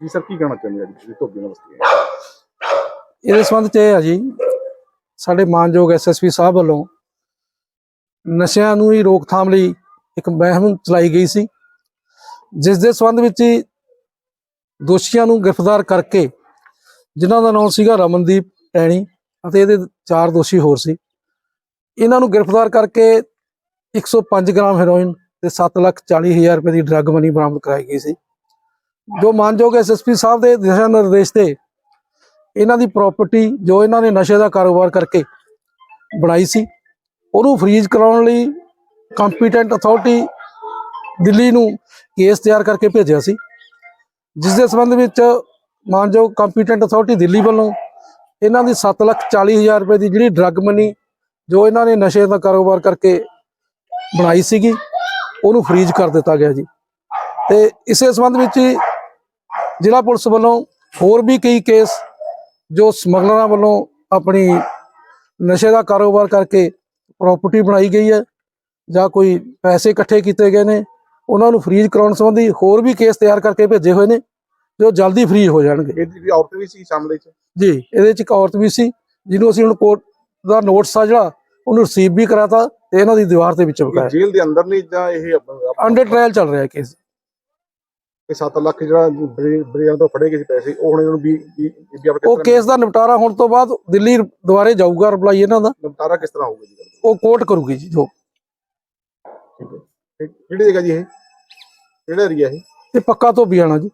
ਜੀ ਸਰ, ਕੀ ਕਹਿਣਾ ਚਾਹੁੰਦੇ ਆ ਤੁਸੀਂ ਧੋਬੀ ਯੂਨੀਵਰਸਿਟੀ ਇਹਦੇ ਸੰਬੰਧ ਚ ਇਹ ਆ ਜੀ, ਸਾਡੇ ਮਾਨਯੋਗ ਐਸਐਸਪੀ ਸਾਹਿਬ ਵੱਲੋਂ ਨਸ਼ਿਆਂ ਨੂੰ ਹੀ ਰੋਕਥਾਮ ਲਈ ਇੱਕ ਮਹਿਮ ਚਲਾਈ ਗਈ ਸੀ, ਜਿਸ ਦੇ ਸੰਬੰਧ ਵਿੱਚ ਦੋਸ਼ੀਆਂ ਨੂੰ ਗ੍ਰਿਫਤਾਰ ਕਰਕੇ ਜਿਨ੍ਹਾਂ ਦਾ ਨਾਮ ਸੀਗਾ ਰਮਨਦੀਪ ਟੈਣੀ ਅਤੇ ਇਹਦੇ ਚਾਰ ਦੋਸ਼ੀ ਹੋਰ ਸੀ। ਇਹਨਾਂ ਨੂੰ ਗ੍ਰਿਫਤਾਰ ਕਰਕੇ 105 ਗ੍ਰਾਮ ਹੈਰੋਇਨ ਤੇ 7 ਲੱਖ 40 ਹਜ਼ਾਰ ਰੁਪਏ ਦੀ ਡਰੱਗ ਮਨੀ ਬਰਾਮਦ ਕਰਾਈ ਗਈ ਸੀ। ਜੋ ਮਾਨਯੋਗ ਐਸਐਸਪੀ ਸਾਹਿਬ ਦੇ ਦਿਸ਼ਾ ਨਿਰਦੇਸ਼ ਤੇ ਇਹਨਾਂ ਦੀ ਪ੍ਰਾਪਰਟੀ, ਜੋ ਇਹਨਾਂ ਨੇ ਨਸ਼ੇ ਦਾ ਕਾਰੋਬਾਰ ਕਰਕੇ ਬਣਾਈ ਸੀ, ਉਹਨੂੰ ਫਰੀਜ਼ ਕਰਾਉਣ ਲਈ ਕੰਪੀਟੈਂਟ ਅਥਾਰਟੀ ਦਿੱਲੀ ਨੂੰ ਕੇਸ ਤਿਆਰ ਕਰਕੇ ਭੇਜਿਆ ਸੀ, ਜਿਸ ਦੇ ਸੰਬੰਧ ਵਿੱਚ ਮਾਨਯੋਗ ਕੰਪੀਟੈਂਟ ਅਥਾਰਟੀ ਦਿੱਲੀ ਵੱਲੋਂ ਇਹਨਾਂ ਦੀ 7 ਲੱਖ 40 ਹਜ਼ਾਰ ਰੁਪਏ ਦੀ ਜਿਹੜੀ ਡਰੱਗ ਮਨੀ ਜੋ ਇਹਨਾਂ ਨੇ ਨਸ਼ੇ ਦਾ ਕਾਰੋਬਾਰ ਕਰਕੇ ਬਣਾਈ ਸੀਗੀ, ਉਹਨੂੰ ਫਰੀਜ਼ ਕਰ ਦਿੱਤਾ ਗਿਆ ਜੀ। ਤੇ ਇਸੇ ਸੰਬੰਧ ਵਿੱਚ ਜ਼ਿਲ੍ਹਾ ਪੁਲਿਸ ਵੱਲੋਂ ਹੋਰ ਵੀ ਕਈ ਕੇਸ ਜੋ ਸਮਗਲਰਾਂ ਵੱਲੋਂ ਆਪਣੀ ਨਸ਼ੇ ਦਾ ਕਾਰੋਬਾਰ ਕਰਕੇ ਪ੍ਰਾਪਰਟੀ ਬਣਾਈ ਗਈ ਹੈ ਜਾਂ ਕੋਈ ਪੈਸੇ ਇਕੱਠੇ ਕੀਤੇ ਗਏ ਨੇ, ਉਹਨਾਂ ਨੂੰ ਫਰੀਜ਼ ਕਰਾਉਣ ਸੰਬੰਧੀ ਹੋਰ ਵੀ ਕੇਸ ਤਿਆਰ ਕਰਕੇ ਭੇਜੇ ਹੋਏ ਨੇ। ਜੋ ਜਲਦੀ ਫ੍ਰੀ ਹੋ ਜਾਣਗੇ। ਇਹਦੀ ਵੀ ਔਰਤ ਵੀ ਸੀ ਸ਼ਾਮਲ ਵਿੱਚ ਜੀ ਇਹਦੇ ਚ ਇੱਕ ਔਰਤ ਵੀ ਸੀ ਜਿਹਨੂੰ ਅਸੀਂ ਹੁਣ ਕੋਰਟ ਦਾ ਨੋਟਿਸ ਆ ਜਿਹੜਾ ਉਹਨੂੰ ਰਿਸੀਵ ਵੀ ਕਰਾਤਾ ਤੇ ਇਹਨਾਂ ਦੀ ਦੀਵਾਰ ਦੇ ਵਿੱਚ ਵਿਖਾਇਆ। ਜੇਲ੍ਹ ਦੇ ਅੰਦਰ ਨਹੀਂ ਜਾਂ ਇਹ ਅੰਡਰ ਟ੍ਰਾਇਲ ਚੱਲ ਰਿਹਾ ਕੇਸ ਇਹ 7 ਲੱਖ ਜਿਹੜਾ ਬਰੀਆਂ ਤੋਂ ਫੜੇ ਗਏ ਸੀ ਪੈਸੇ ਉਹ ਹੁਣ ਇਹਨਾਂ ਵੀ ਵੀ ਵੀ ਆਪਣੇ ਉਹ ਕੇਸ ਦਾ ਨਿਪਟਾਰਾ ਹੋਣ ਤੋਂ ਬਾਅਦ ਦਿੱਲੀ ਦੁਆਰੇ ਜਾਊਗਾ ਰਿਪਲਾਈ ਇਹਨਾਂ ਦਾ। ਨਿਪਟਾਰਾ ਕਿਸ ਤਰ੍ਹਾਂ ਹੋਊਗਾ ਜੀ? ਉਹ ਕੋਰਟ ਕਰੂਗੀ ਜੀ ਜੋ। ਠੀਕ ਹੈ। ਇਹ ਕਿਹੜੀ ਜਗ੍ਹਾ ਜੀ ਇਹ? ਕਿਹੜਾ ਏਰੀਆ ਇਹ? ਇਹ ਪੱਕਾ ਧੋਬੀ ਆਣਾ ਜੀ।